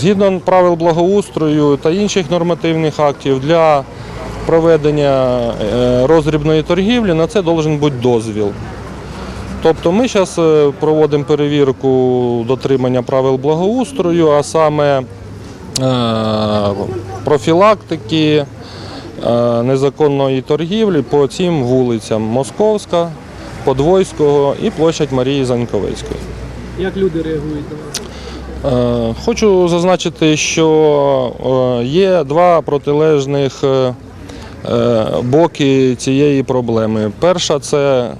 Згідно правил благоустрою та інших нормативних актів для проведення е, роздрібної торгівлі на це должен бути дозвіл. Тобто ми зараз проводимо перевірку дотримання правил благоустрою, а саме е, профілактики е, незаконної торгівлі по цим вулицям Московська, Подвойського і площадь Марії Заньковецької. Як люди реагують на вас? Е, Хочу зазначити, що е, є два протилежних е, боки цієї проблеми. Перша це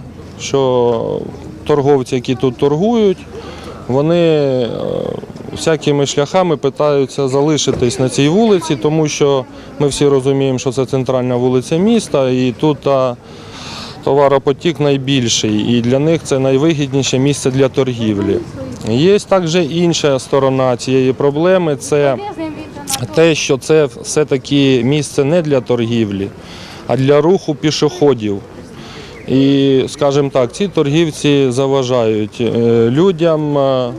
що торговці, які тут торгують, вони всякими шляхами питаються залишитись на цій вулиці, тому що ми всі розуміємо, що це центральна вулиця міста, і тут товаропотік найбільший, і для них це найвигідніше місце для торгівлі. Є також інша сторона цієї проблеми це те, що це все-таки місце не для торгівлі, а для руху пішоходів. І, скажімо так, ці торгівці заважають е, людям, е,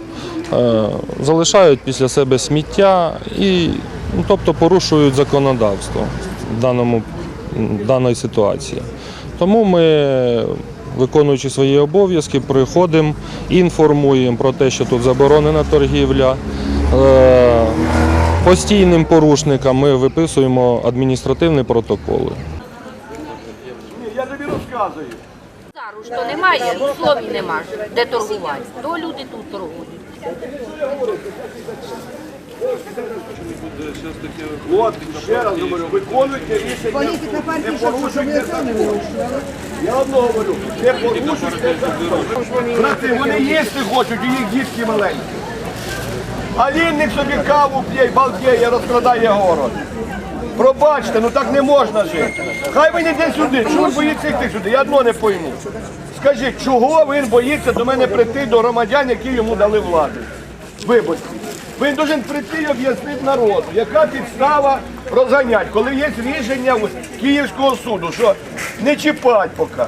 е, залишають після себе сміття і ну, тобто порушують законодавство в даному, в даній ситуації. Тому ми, виконуючи свої обов'язки, приходимо, інформуємо про те, що тут заборонена торгівля. Е, Постійним порушникам ми виписуємо адміністративні протоколи. Я тобі розказую. Зараз що немає, условій нема, де торгувати. То люди тут торгують. От, ще раз говорю, виконуйте рішення. Не порушуйте закон. Я одно говорю, не порушуйте закон. Брати, вони їсти хочуть, і їх дітки маленькі. А лінник собі каву п'є, балдіє, розкрадає город. Пробачте, ну так не можна жити. Хай він іде сюди. Чого він боїться йти сюди? Я одно не пойму. Скажіть, чого він боїться до мене прийти до громадян, які йому дали владу? Виборці. Він повинен прийти і об'яснити народу, яка підстава розганять, коли є рішення Київського суду, що не чіпать поки.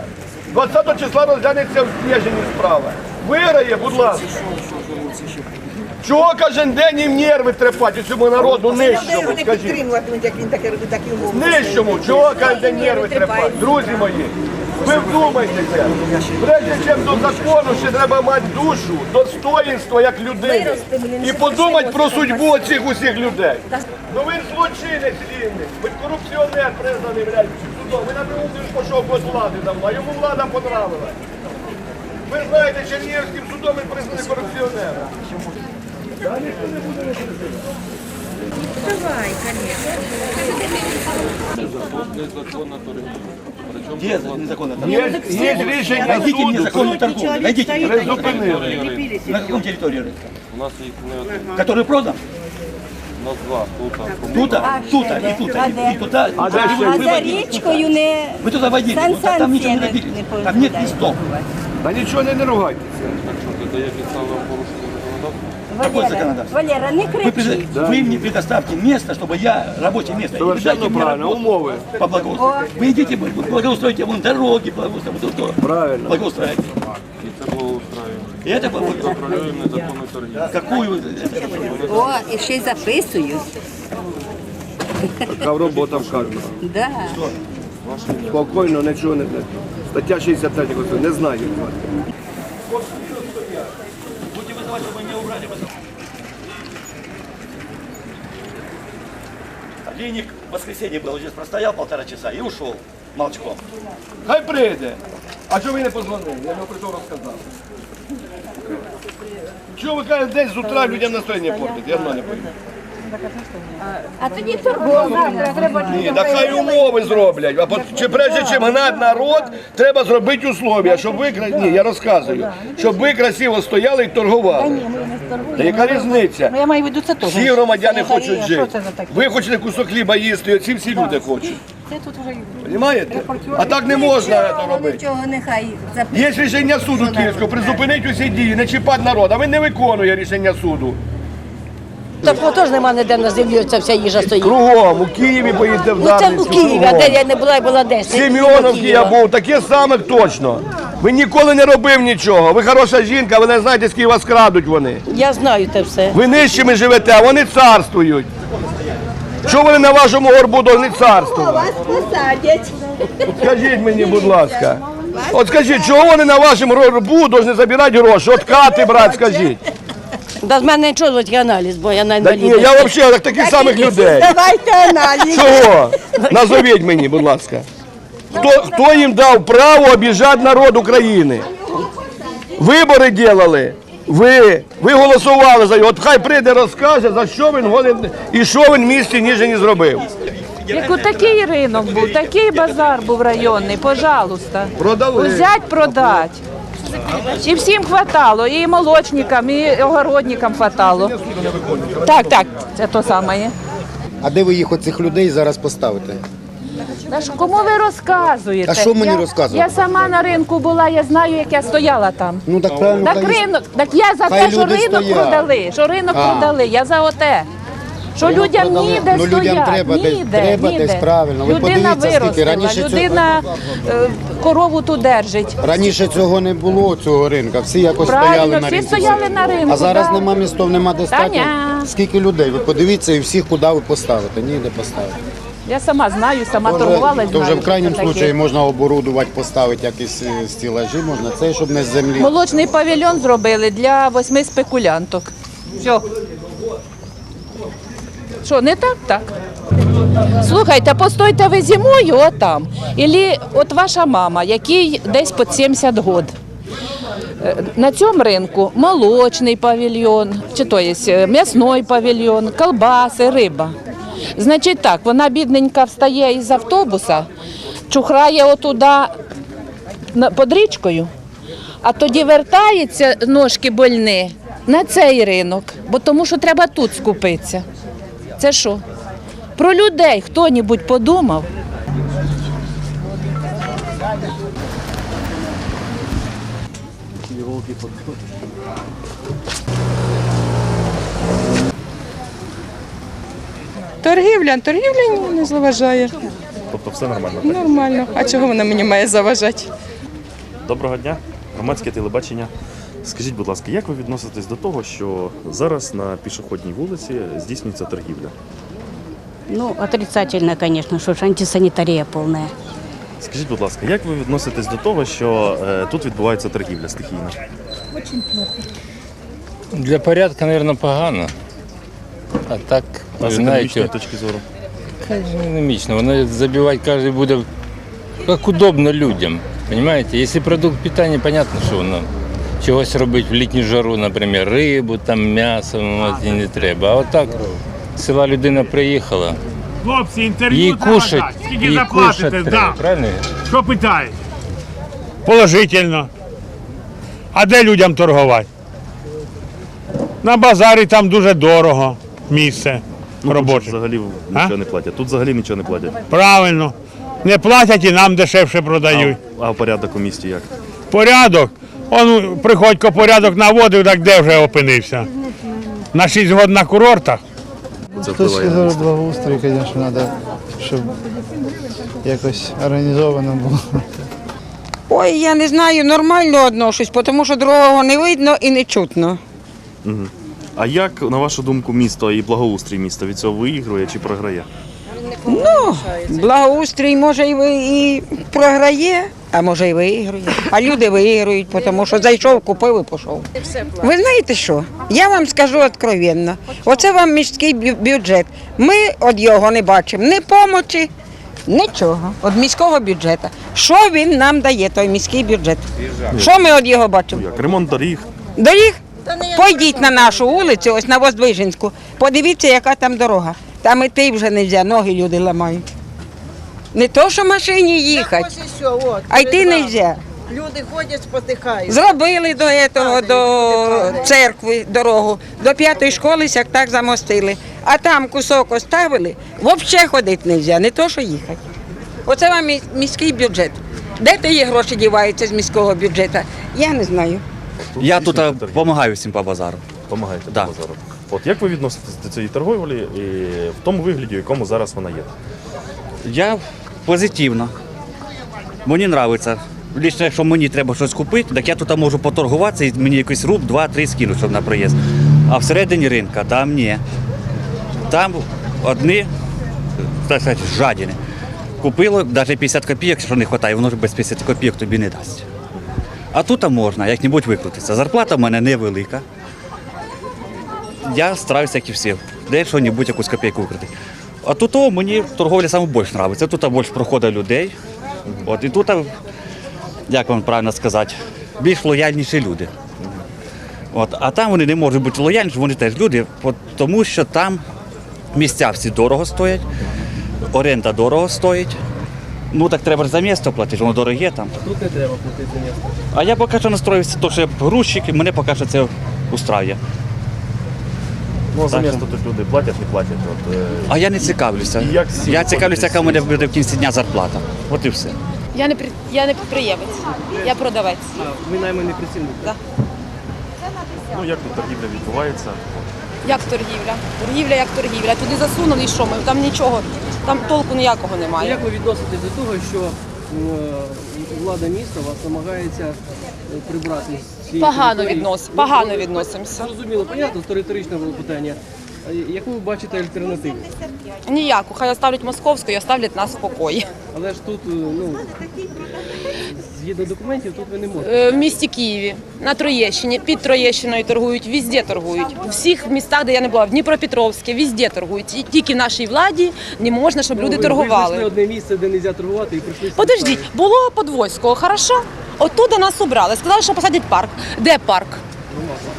20 числа розглянеться в Княжині справа. Виграє, будь ласка. Чого кожен день їм нерви трепати цьому народу нижчому? Скажіть. Нижчому, чого кожен день нерви трепати? Друзі мої, ви вдумайтеся. Прежде чим до закону ще треба мати душу, достоїнство як людини. І подумати про судьбу оцих усіх людей. Ну він злочинець рівний, він корупціонер признаний блядь, судом. Він напряму він пішов без влади давно, а йому влада понравилась. Ви знаєте, Чернігівським судом він признаний корупціонером. Где незаконно Є, є рішення Найдите мне суду. законную торговлю. Найдите. Призупинили. На каком территории рынка? У нас їх не один, Который продан? у нас два тут. Тут, тут, и тут, и туда. А де ще? А за річкою не Вы туда водили, вот там ничего не Санкції набили. не Там нет листов. Та нічого не, не ругайтеся. Какое Валера, законодательство? Валера, не Вы, кричи. пред- вы мне предоставьте место, чтобы я рабочее место. и Совершенно дайте мне правильно, работу умовы. По благоустрою. Вы идите, вы благоустроите вон дороги, благоустроите, вот то. Правильно. Благоустраивайте. І це було устраюємо. И это было- Контролюємо незаконну торгівлю. Какую? О, і ще й записую. Така робота вказана. Да. Спокійно, нічого не Стаття 63 Конституції, не знаю. Линик в воскресенье был, здесь простоял полтора часа и ушел молчком. Хай прийде. А чого ви не позвонили? Я про що розказав. Чого ви кажете, десь з утра людям настроєння портите? Я одно не пойму. А тоді торгова. Ні, да хай умови зроблять. А пот- чи прежде чим гнати народ, треба зробити условия, щоб ви кра- Ні, я розказую. Щоб ви красиво стояли і торгували. Та яка різниця? Ну, я маю в виду це теж. Всі громадяни Це хочуть є, жити. Це за таке? Ви хочете кусок хліба їсти, і оці всі люди хочуть. Це тут вже Понимаєте? А так не можна це робити. Нічого, нехай записують. Є рішення суду Київського, призупинить усі дії, не чіпати народ, а він не виконує рішення суду. Такого теж нема ніде на землі, ця вся їжа стоїть. Кругом, у Києві поїдете в Ну це у Києві, а де я не була, я була десь. Семеновки я був, таке саме точно. Він ніколи не робив нічого. Ви хороша жінка, ви не знаєте, скільки вас крадуть вони. Я знаю те все. Ви нижчими живете, а вони царствують. Що вони на вашому горбу повинні царствувати? Вас посадять. Скажіть мені, будь ласка. От скажіть, чого вони на вашому горбу повинні забирати гроші? От кати брати, скажіть. Да з мене нічого звати аналіз, бо я на Так, ні, я взагалі так, таких самих людей. Давайте аналіз. Чого? Назовіть мені, будь ласка. Хто, хто їм дав право обіжати народ України? Вибори ділили. Ви, ви голосували за його. От хай прийде розкаже, за що він голен і що він в місті Ніжині зробив. Як такий ринок був, такий базар був районний, пожалуйста. Продали. Взять, продать. І всім хватало, і молочникам, і огородникам хватало. Так, так, це то саме. А де ви їх оцих людей зараз поставите? Кому ви розказуєте? А що мені Я- розказувати? Я сама на ринку була, я знаю, як я стояла там. Ну так правильно. Так хай- ринок, так я за хай те, що люди ринок стоять. продали, що ринок А. продали, я за оте. Що людям продали. ніде Ну, людям стоять, треба десь- ніде, треба ніде. десь правильно. Ви людина подивіться, скільки виростила, раніше цього- людина е, корову ту держить. Раніше цього не було, цього ринка. Всі якось Правильно, стояли на всі ринку. стояли на ринку, А зараз да. нема містов, нема достатньо. Таня. Скільки людей? Ви подивіться і всіх, куди ви поставите. Ніде поставити. Я сама знаю, сама То торгувала, вже, знаю. то вже в що крайньому це таке. случаї можна оборудувати, поставити якісь е, стілажі, можна це, щоб не з землі. Молочний павільйон зробили для восьми спекулянток. Все. Що, не так? Так. Слухайте, постойте ви зимою отам. Ілі от ваша мама, який десь під 70 год. Е, На цьому ринку молочний павільйон, чи то є е, м'ясний павільйон, колбаси, риба. Значить так, вона бідненька встає із автобуса, чухрає отуда під річкою, а тоді вертається ножки больні на цей ринок, бо тому що треба тут скупитися. Це що? Про людей хто-небудь подумав? Торгівля, торгівля не заважає. Тобто все нормально. Нормально. А чого вона мені має заважати? Доброго дня, громадське телебачення. Скажіть, будь ласка, як ви відноситесь до того, що зараз на пішохідній вулиці здійснюється торгівля? Ну, отрицательно, звісно, що ж антисанітарія повна. Скажіть, будь ласка, як ви відноситесь до того, що е, тут відбувається торгівля стихійна? Для порядку, мабуть, погано. А так, ви знаєте, точки зору? экономично. Воно забивать каждый буде як удобно людям. Понимаете? Если продукт питання, понятно, що воно чогось робить в літню жару, наприклад, рибу, там м'ясо, от, і не треба. А отак села людина приїхала, Хлопці, інтерв'ю їй треба кушать, дати. Скільки їй заплатите, кушать да. правильно? Що питають? Положительно. А де людям торгувати? На базарі там дуже дорого місце Ну, тут робоче. взагалі А? нічого не платять. Тут взагалі нічого не платять. Правильно. Не платять і нам дешевше продають. А, а порядок у місті як? Порядок. Он приходько порядок наводив, так де вже опинився? На 6 років на курортах. Це місто. благоустрій, звісно, треба, щоб якось організовано було. Ой, я не знаю, нормально одношусь, тому що другого не видно і не чутно. Мгм. А як, на вашу думку, місто і благоустрій міста від цього виігрує чи програє? Ну, благоустрій може і, ви, і програє, а може і виграє. А люди виграють, тому що зайшов, купив і пішов. Ви знаєте що? Я вам скажу откровенно. Оце вам міський бю- бюджет. Ми від його не бачимо ні помочі, нічого. Від міського бюджету. Що він нам дає, той міський бюджет? Що ми від його бачимо? Як ремонт доріг? Доріг? Пойдіть на нашу вулицю, ось на Воздвиженську, подивіться, яка там дорога. Там іти вже не можна, ноги люди ламають. Не то, що машині їхати, а йти не можна. Люди ходять, спотикають. Зробили до цього, до церкви дорогу, до п'ятої школи сяк так замостили. А там кусок оставили, взагалі ходити не можна, не то, що їхати. Оце вам міський бюджет. Де ті гроші діваються з міського бюджету? Я не знаю. Я тут допомагаю всім по базару. Помагаєте Да. по базару. От як ви відноситесь до цієї торговлі і в тому вигляді, в якому зараз вона є? Я позитивно. Мені подобається лічно, якщо мені треба щось купити, так я тут можу поторгуватися і мені якийсь руб, два-три скинуть, щоб на проїзд. А всередині ринка там ні. Там одні, так сказати, жадіни. Купило навіть 50 копійок, якщо не вистачає, воно ж без 50 копійок тобі не дасть. А тут можна як-небудь викрутитися. Зарплата в мене невелика. Я стараюся, як і всі, де що-небудь якусь копійку викрити. А тут мені торговля саме більше подобається. Тут більше проходить людей. От, і тут, як вам правильно сказати, більш лояльніші люди. От, а там вони не можуть бути лояльні, вони теж люди, тому що там місця всі дорого стоять, оренда дорого стоїть. Ну так треба ж за місто платити, воно дороге там. А Тут не треба платити за місто. А я поки що настроївся, то що я грузчик, і мене поки що це устраює. Ну за Так. місто тут люди платять, не платять. От, е, А я не цікавлюся. І як всі я цікавлюся, яка в мене буде в кінці дня зарплата. От і все. Я не я не підприємець, я продавець. А, ви найманий працівник. Да. ну як тут торгівля відбувається? Як торгівля? Торгівля як торгівля. Туди засунули, і що ми? Там нічого, там толку ніякого немає. як ви відноситесь до того, що е, влада міста вас намагається е, прибрати з цієї Погано території? віднос, Ну, погано ну, відносимося. Зрозуміло, понятно, це риторичне було питання. А Яку ви бачите альтернативу? Ніяку. Хай оставлять московську і оставлять нас в покої. Але ж тут, е, ну, згідно документів, тут ви не можете. Е, В місті Києві, на Троєщині, під Троєщиною торгують, везде торгують. У всіх містах, де я не була, в Дніпропетровське, везде торгують. І Тільки в нашій владі не можна, щоб Ну, люди ви- торгували. одне місце, де не можна торгувати і прийшли. Подождіть, було Подвойського, хорошо? Оттуда нас убрали. Сказали, що посадять парк. Де парк?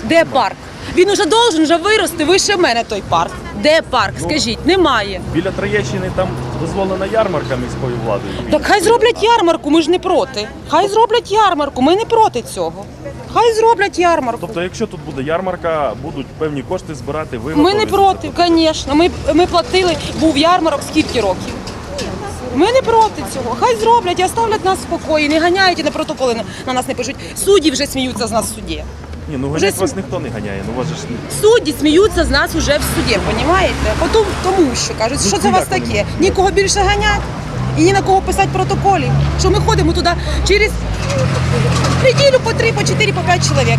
Де парк? Він уже должен вже вирости вище мене той парк. Де парк? Скажіть, немає. Біля Троєщини там дозволена ярмарка міською владою. Так хай зроблять ярмарку, ми ж не проти. Хай зроблять ярмарку, ми не проти цього. Хай зроблять ярмарку. Тобто, якщо тут буде ярмарка, будуть певні кошти збирати, ви Ми не проти, звісно. Ми, ми платили, був ярмарок скільки років. Ми не проти цього. Хай зроблять і оставлять нас в спокої, не ганяють і на протоколи на- на нас не пишуть. Судді вже сміються з нас в суді. Ні, ну Вже ганять см- ніхто не ганяє. Ну вас же ж Судді сміються з нас вже в суді, розумієте? Потім, тому що кажуть, Ну, що це у вас як вони таке? Нікого більше ганять і ні на кого писати протоколів. Що ми ходимо туди через неділю по три, по чотири, по п'ять чоловік.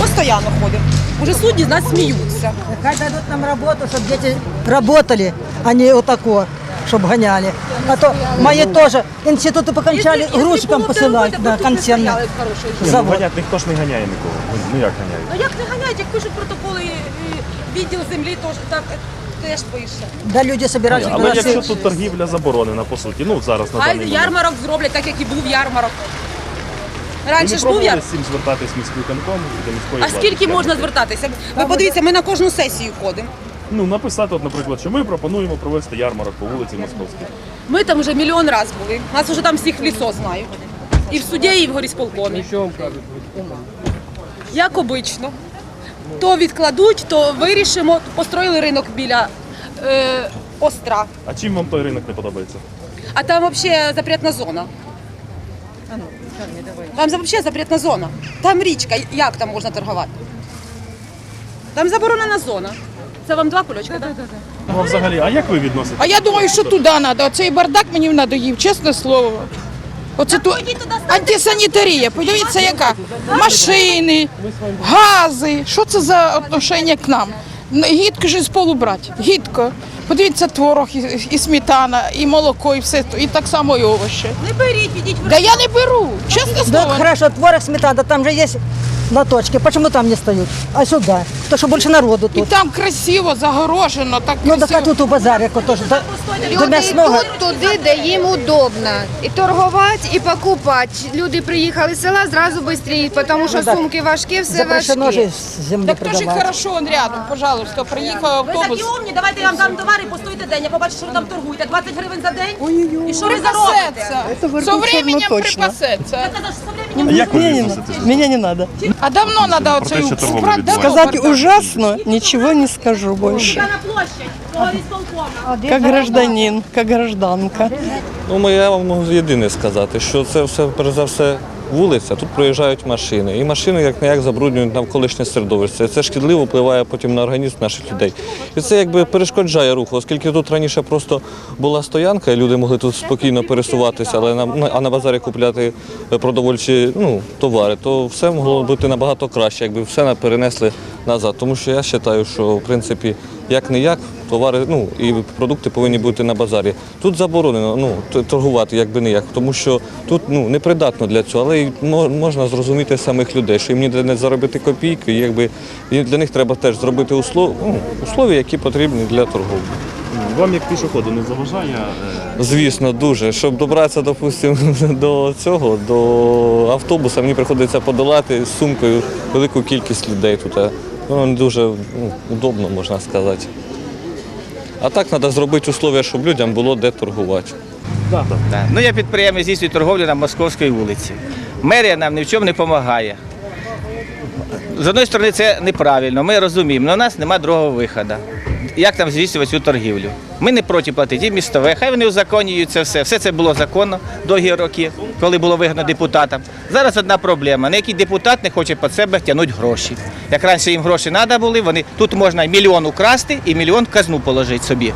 Постоянно ходимо. Уже судді з нас сміються. Хай дадут нам работу, чтобы дети работали, а не вот такое, чтобы гоняли. А то мои тоже институты покончали, Якщо- якщо грузчикам було посылать дорога, на то консервный стояли б хороший. Ні, ну, завод. ганять ніхто ж не ганяє нікого. Ну, Ну як ганяють? Ну як не ганяють, як пишуть протоколи, і відділ землі теж так е, теж пише. Да люди собирались. Але якщо тут торгівля заборонена, по суті, ну зараз на Хай даний момент. ярмарок зроблять, так як і був ярмарок. Ви Раніше не ж був пробували ярмарок. з цим звертатись в міський конком до міської А влади? скільки можна звертатися? Ви подивіться, ми на кожну сесію ходимо. Ну, написати, от, наприклад, що ми пропонуємо провести ярмарок по вулиці Московській. Ми там вже мільйон разів були. Нас вже там всіх в лісо знають. І в суді, і в горісполкомі. Ну, що вам кажуть? Як обично. То відкладуть, то вирішимо. Построїли ринок біля е, остра. А чим вам той ринок не подобається? А там взагалі запретна зона. Там взагалі запретна зона. Там річка. Як там можна торгувати? Там заборонена зона. Це вам два кульочка, так? Ну, а взагалі, а як ви відноситесь? А я думаю, що туди треба. Оцей бардак мені надоїв, чесне слово. Оце тут антисанітарія. Подивіться, яка машини, гази. Що це за отношення к нам? Гідко ж з полу брати. Гідко. Подивіться, творог і, і сметана, і молоко, і все, і так само і овочі. Не беріть, підіть в Да я не беру, чесне Да слово. хорошо, творог, сметана, там же есть лоточки. Почему там не стоят? А сюда? То, что больше народу І тут. там красиво, загорожено, так Ну, так а красиво. тут у базарику тоже. До, до мясного. туди, де їм удобно. І торгувати, і покупати. Люди приїхали з села зразу швидше, тому що Ну, так. сумки важкі, все Запрещено важкі. же с земли Так продавать. хорошо, он рядом, пожалуйста, приїхав Ви автобус. такі умні, давайте я вам дам товари, постоїте день, я побачу, що ви там торгуєте. 20 гривень за день? І що ви заробите? Припасеться. Со временем припасеться. А як ви відноситесь? Меня не надо. А давно надо Про оцей те, сказати убрати відбувається. давно бардак. ужасно, ничего не скажу больше. на площадь, до ісполкома. Как гражданин, как гражданка. Ну, ми- я вам можу єдине сказати, що це все перш за все вулиця, тут проїжджають машини. І машини як не як забруднюють навколишнє середовище. Це шкідливо впливає потім на організм наших людей. І це якби перешкоджає руху, оскільки тут раніше просто була стоянка, і люди могли тут спокійно пересуватися, але на, на- а на базарі купляти продовольчі ну, товари, то все могло бути набагато краще, якби все перенесли назад. Тому що я вважаю, що в принципі як не як товари ну, і продукти повинні бути на базарі. Тут заборонено ну, торгувати як би не як, тому що тут ну, непридатно для цього, але й можна зрозуміти самих людей, що їм ніде не заробити копійки, якби і для них треба теж зробити услов, ну, условия, які потрібні для торговлі. Вам як пішоходу не заважає? е, Звісно, дуже. Щоб добратися, допустимо, до цього, до автобуса, мені приходиться подолати з сумкою велику кількість людей тут. Воно не дуже ну, удобно, можна сказати. А так треба зробити условия, щоб людям було де торгувати. Да. Ну, я підприємець здійснюю торговлю на Московській вулиці. Мерія нам ні в чому не допомагає. З однієї сторони, це неправильно, ми розуміємо, але у нас немає другого виходу. Як там здійснювати цю торгівлю? Ми не проти платити і містове, хай вони узаконюють це все. Все це було законно довгі роки, коли було вигідно депутатам. Зараз одна проблема. Ніякий депутат не хоче під себе тягнути гроші. Як раніше їм гроші треба були, вони тут можна мільйон украсти і мільйон казну положити собі.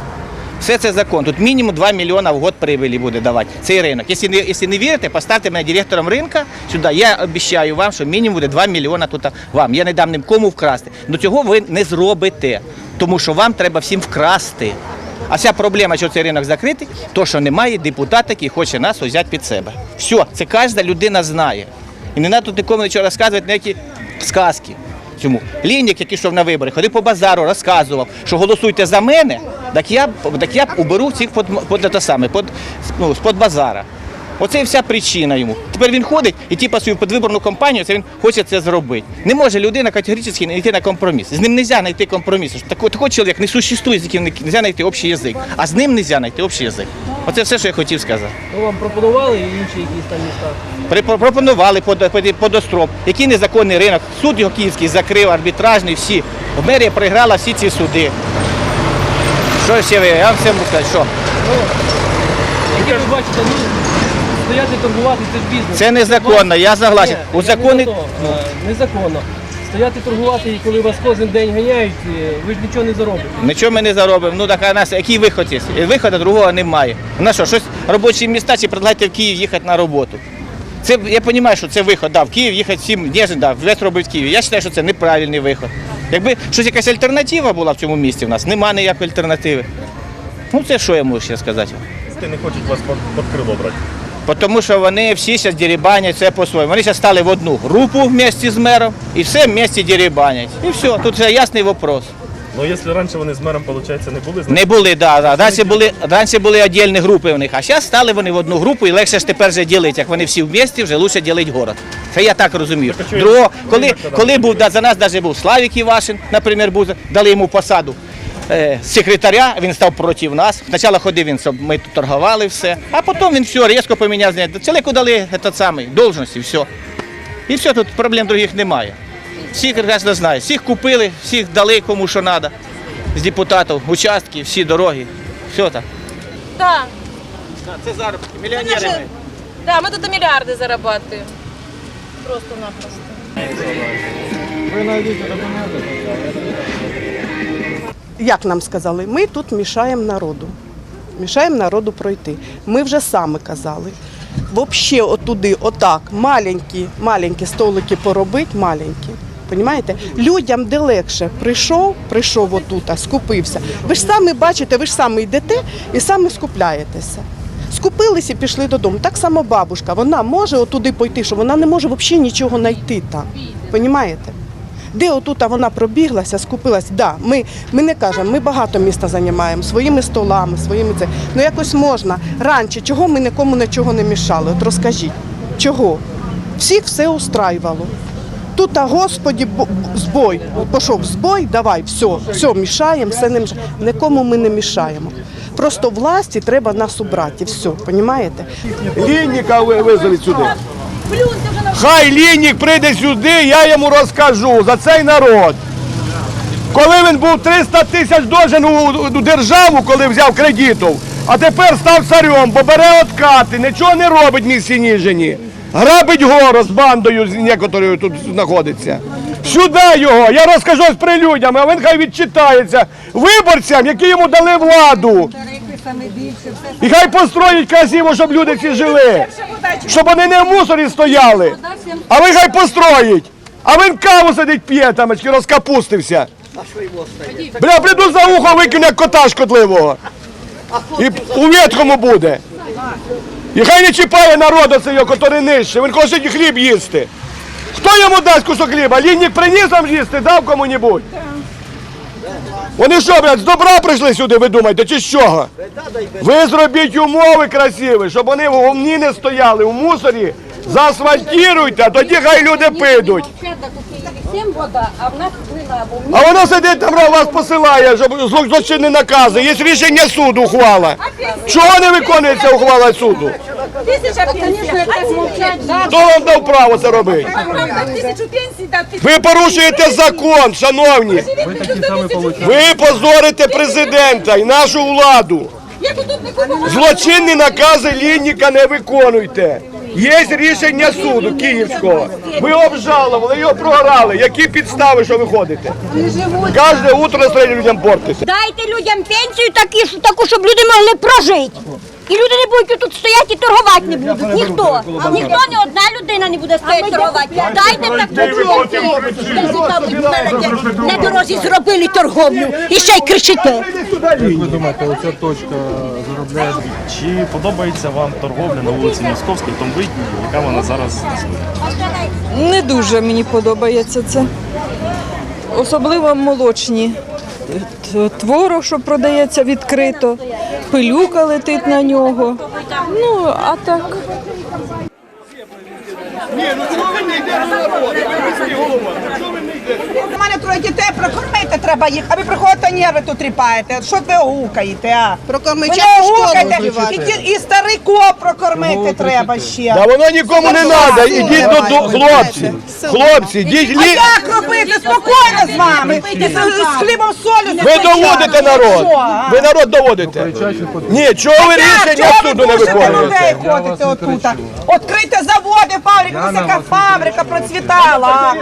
Все це закон. Тут мінімум 2 мільйона в год прибилі буде давати цей ринок. Якщо не, якщо не вірите, поставте мене директором ринка сюди. Я обіцяю вам, що мінімум буде 2 мільйона тут вам. Я не дам нікому вкрасти. До цього ви не зробите, тому що вам треба всім вкрасти. А вся проблема, що цей ринок закритий, то що немає депутата, який хоче нас взяти під себе. Все, це кожна людина знає. І не треба тут нікому нічого розказувати, ніякі сказки. Чому? Лінік, який йшов на вибори, ходив по базару, розказував, що голосуйте за мене, так я, так я уберу всіх под, под, под, ну, з-под базара. Оце і вся причина йому. Тепер він ходить і типу, свою підвиборну кампанію, це він хоче це зробити. Не може людина категорично не йти на компроміс. З ним не можна знайти компроміс. Такий, такий чоловік не существує, з яким не можна знайти общий язик. А з ним не можна знайти общий язик. Оце все, що я хотів сказати. Ну, вам пропонували і інші якісь там міста? Пропонували под, под. Який незаконний ринок. Суд його київський закрив, арбітражний, всі. Мерія проіграла всі ці суди. Що ще ви? Я вам все можу сказати, що? Яке ви бачите, ну, стояти торгувати це ж бізнес. Це незаконно, я согласен. Ні, У я не за то, е, Незаконно. Стояти торгувати, і коли вас кожен день ганяють, е, ви ж нічого не заробите. Нічого ми не заробимо. Ну так а нас який виход є? І Виходу другого немає. У нас що, щось робочі міста чи предлагайте в Київ їхати на роботу. Це я розумію, що це виход, да, в Київ їхати всім ніжно, да, весь робить в Києві. Я вважаю, що це неправильний виход. Якби щось якась альтернатива була в цьому місті в нас, немає ніякої альтернативи. Ну це що я можу ще сказати? Ти не хочуть вас під, під крило брати. Тому що вони всі зараз дерибанять це по-своєму. Вони зараз стали в одну групу вместе з мером і все вместе дерибанять. І все, тут вже ясний вопрос. Ну, якщо раніше вони з мером, виходить, не були, Не були, да, да. Раніше були, раніше були віддільні групи в них, а зараз стали вони в одну групу і легше ж тепер вже ділити. Як вони всі вместе, вже лучше ділити город. Це я так розумію. Другого, коли, коли був, да, за нас навіть був Славік Івашин, наприклад, був, дали йому посаду секретаря, він став проти нас. Спочатку ходив він, щоб ми тут торгували все, а потім він все різко поміняв. Чоловіку дали этот самий, должності, все. І все, тут проблем других немає. Всіх прекрасно знають, всіх купили, всіх дали кому що треба. З депутатів, участки, всі дороги. Все так. Да, Це заробітки, мільйонери. ми. да, мы тут миллиарды зарабатываем. Просто-напросто. як нам сказали, ми тут мішаємо народу. Мішаємо народу пройти. Ми вже саме казали. Взагалі, отуди, отак, маленькі, маленькі столики поробити, маленькі. Понімаєте? Людям де легше прийшов, прийшов отут, скупився. Ви ж самі бачите, ви ж самі йдете і самі скупляєтеся. Скупилися і пішли додому. Так само бабушка, вона може отуди пойти, що вона не може взагалі нічого знайти там. Понімаєте? Де отут вона пробіглася, скупилась. Да, ми, ми не кажемо, ми багато міста займаємо своїми столами, своїми це. Ну якось можна. Раніше, чого ми нікому нічого не мішали? От розкажіть, чого? Всіх все устраювало. Тут, а господі, збой, пішов збой, давай, все, все, мішаємо, все не мішаємо. Нікому ми не мішаємо. Просто власті треба нас убрати, все, розумієте? Лінніка Хай Ліннік прийде сюди, я йому розкажу за цей народ. Коли він був 300 тисяч должен у, державу, коли взяв кредитів, а тепер став царем, бо бере откати, нічого не робить місті Ніжині. Грабить город з бандою, з некоторою тут знаходиться. Сюди його, я розкажу з прилюдями, а він хай відчитається виборцям, які йому дали владу. І хай построїть красиво, щоб люди ці жили. Щоб вони не в мусорі стояли. А ви хай построїть. А він каву сидить п'є там, розкапустився. Бля, прийду за ухо, викину як кота шкодливого. І у ветхому буде. І хай не чіпає народу цей, який нижче. Він хоче хліб їсти. Хто йому дасть кусок хліба? Лінник приніс вам їсти, дав кому-небудь? Вони що, блядь, з добра прийшли сюди, ви думаєте, чи з чого? Ви зробіть умови красиві, щоб вони в гумні не стояли, в мусорі. Заасфальтіруйте, а тоді хай люди підуть. Всім вода, а в нас глина, А воно сидить там вас посилає, щоб зло- злочинні накази. Є рішення суду ухвала. Чого не виконується ухвала суду? Тисяча пенсій, а. Хто вам дав право це робити? Тисячу пенсій Ви порушуєте закон, шановні. Ви позорите президента і нашу владу. Злочинні накази Лінніка не виконуйте. Є рішення суду Київського. Ви обжалували, його програли. Які підстави, що ви ходите? Кожне утро настроєння людям портите. Дайте людям пенсію таку, щоб люди могли прожити. І люди не будуть тут стояти і торгувати не будуть. Ніхто. Ніхто, не одна людина не буде стояти торгувати. Дайте таку пенсію. На дорозі зробили торговлю і ще й кричите. Як ви думаєте, оця точка заробляє Чи подобається вам торговля на вулиці Московській в тому виді, яка вона зараз існує? Не дуже мені подобається це. Особливо молочні. Т- Творог, що продається відкрито, пилюка летить на нього. Ну, а так. У мене троє дітей, прокормити треба їх, а ви приходите нерви тут тріпаєте. Що ви гукаєте, а? Прокормити, Ви і, ті- і стариков прокормити треба ще. Та воно нікому не треба. Ідіть до, до хлопці. Хлопці, йдіть А лі. як робити? Спокійно з вами. І з, з хлібом солю. Ви доводите народ. Ви народ доводите. Ні, чого ви рішення чого ви суду не душите людей ходите отут? Відкрийте заводи, фабрики, ось яка фабрика процвітала. а?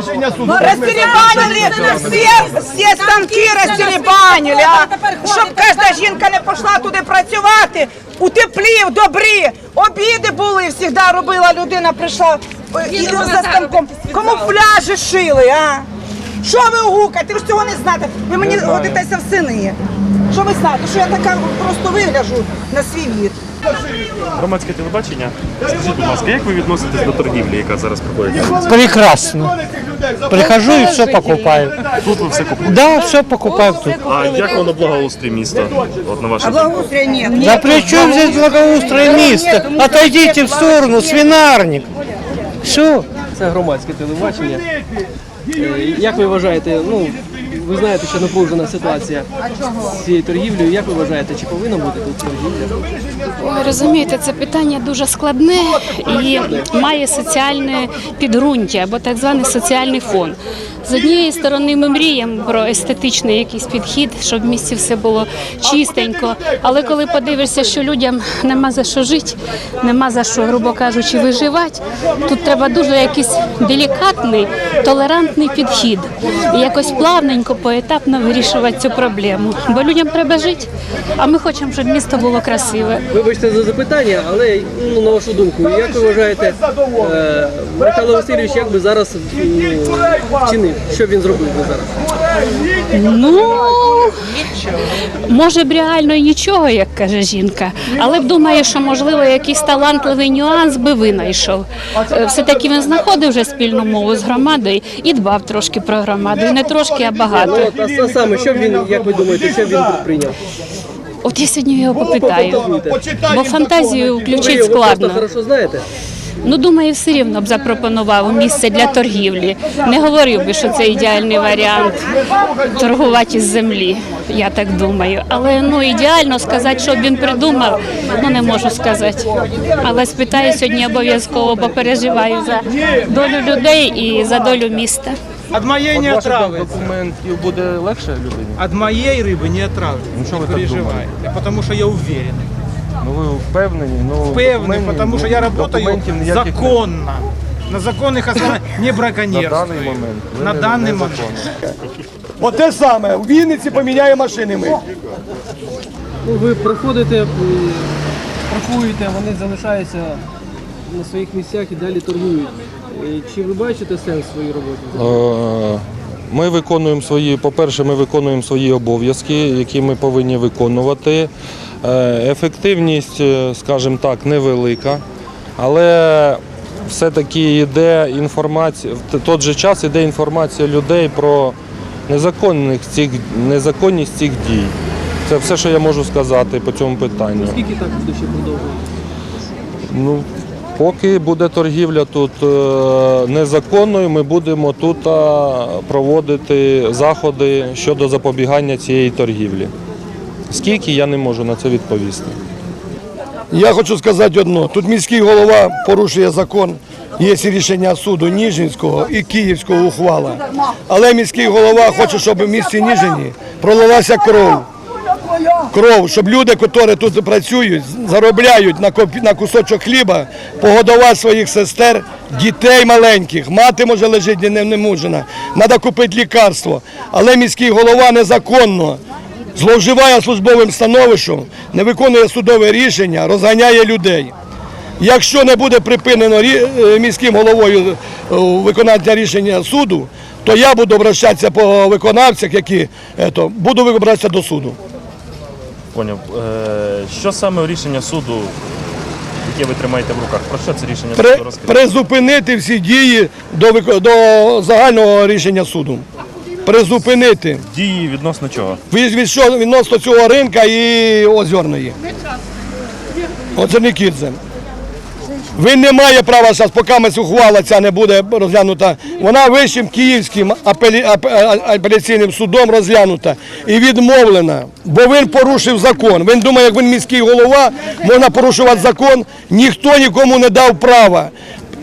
Розтеребанили, всі, всі станки розтеребанили, а? Щоб кожна жінка не пішла туди працювати, у теплі, в добрі. Обіди були, завжди робила людина, прийшла е, і за станком. Камуфляжі шили, а? Що ви гукаєте? Ви ж цього не знаєте. Ви мені годитеся в сини. Що ви знаєте? Що я така просто вигляжу на свій від? Громадське телебачення. Скажіть, будь ласка, як ви відноситесь до торгівлі, яка зараз проходить? Прекрасно. Прихожу и все покупаю. Тут ви все купуєте? Да, все покупаю тут. А як воно благоустрій міста? От на вашу думку? нет. Да при чем здесь благоустрое место? Отойдите в сторону, свинарник. Все. Це громадське телебачення. Е, Як ви вважаєте, ну ви знаєте, що напружена ситуація з цією торгівлею. Як ви вважаєте, чи повинна бути тут торгівля? Ви розумієте, це питання дуже складне і має соціальне підґрунтя або так званий соціальний фон. З однієї сторони, ми мріємо про естетичний якийсь підхід, щоб в місті все було чистенько. Але коли подивишся, що людям нема за що жити, нема за що, грубо кажучи, виживати, тут треба дуже якийсь делікатний, толерантний підхід. І якось плавненько, поетапно вирішувати цю проблему. Бо людям треба жити, а ми хочемо, щоб місто було красиве. Вибачте за запитання, але ну, на вашу думку, як ви вважаєте, е, Михайло Васильович, як би зараз вчинив? Що б він зробив би зараз? Ну може б реально і нічого, як каже жінка, але б думаю, що можливо якийсь талантливий нюанс би винайшов. Е, Все-таки він знаходив вже спільну мову з громадою і дбав трошки про громаду. І не трошки, а Ну, багато. а саме, що б він, як ви думаєте, що б він предприйняв? От я сьогодні його попитаю, бо фантазію Ви його просто складно. хорошо знаєте? Ну, думаю, все рівно б запропонував місце для торгівлі. Не говорив би, що це ідеальний варіант торгувати з землі. Я так думаю. Але ну ідеально сказати, що б він придумав, ну не можу сказати. Але спитаю сьогодні обов'язково, бо переживаю за долю людей і за долю міста. От моей не отравы. документів буде легше людині? От моей рыбы не отравы. Ну, что вы не так переживайте. Потому что я уверен. Ну ви впевнені? Ну, Впевнений, документів- тому що я ну, працюю документів ніяких не- законно. На законних основах, не На даний момент. ви На не- даний не момент. законно. Оте саме, у Вінниці поміняє машини ми. Ну, ви проходите, е, паркуєте, вони залишаються на своїх місцях і далі торгують. Е, Чи ви бачите сенс в своїй роботі? Е, Ми виконуємо свої, по-перше, ми виконуємо свої обов'язки, які ми повинні виконувати. Е, Ефективність, е, скажімо так, невелика, але все-таки йде інформація, в той же час йде інформація людей про незаконних цих, незаконність цих дій. Це все, що я можу сказати по цьому питанню. Скільки так буде ще продовжувати? Ну, поки буде торгівля тут е, незаконною, ми будемо тут проводити заходи щодо запобігання цієї торгівлі. Скільки я не можу на це відповісти. Я хочу сказати одно. Тут міський голова порушує закон. Є рішення суду Ніжинського і Київського ухвала. Але міський голова хоче, щоб в місті Ніжині пролилася кров. Кров, щоб люди, які тут працюють, заробляють на кусочок хліба, погодувати своїх сестер, дітей маленьких. Мати може лежить не, не мужена. Треба купити лікарство. Але міський голова незаконно зловживає службовим становищем, не виконує судове рішення, розганяє людей. Якщо не буде припинено е, міським головою е, виконання рішення суду, то я буду обращатися по виконавцях, які ето, буду обращатися до суду. Поняв. Е, що саме рішення суду, яке ви тримаєте в руках? Про що це рішення При, призупинити всі дії до, до загального рішення суду. Призупинити. Дії відносно чого? Від, від, що- відносно цього ринка і озерної. Озерникідзе. Він не має права зараз, поки ми ухвала ця не буде розглянута. Вона вищим київським апелі, апеляційним судом розглянута і відмовлена, бо він порушив закон. Він думає, як він міський голова, можна порушувати закон. Ніхто нікому не дав права.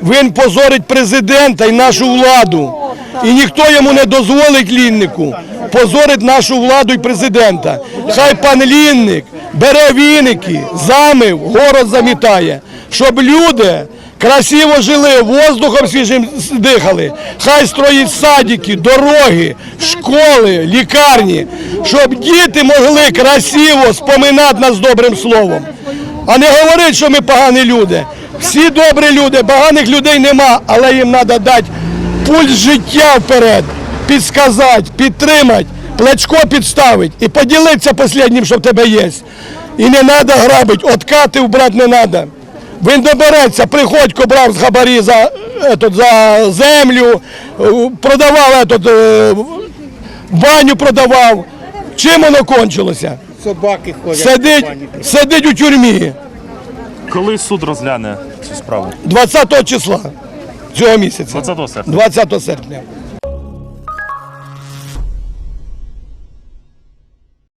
Він позорить президента і нашу владу. І ніхто йому не дозволить ліннику позорить нашу владу і президента. Хай пан лінник бере віники, замив, город замітає, щоб люди красиво жили, воздухом свіжим дихали. Хай строїть садики, дороги, школи, лікарні, щоб діти могли красиво споминати нас добрим словом. А не говорить, що ми погані люди. Всі добрі люди, поганих людей нема, але їм треба дати пульс життя вперед, підсказати, підтримати, плечко підставити і поділитися останнім, що в тебе є. І не треба грабити, откати вбрати не треба. Він добереться, приходько брав з хабарі за, етот, за землю, е, продавав етот, е, баню продавав. Чим воно кончилося? Собаки ходять. Сидить, сидить у тюрмі Коли суд розгляне цю справу? 20 числа цього місяця. 20 серпня. 20 серпня.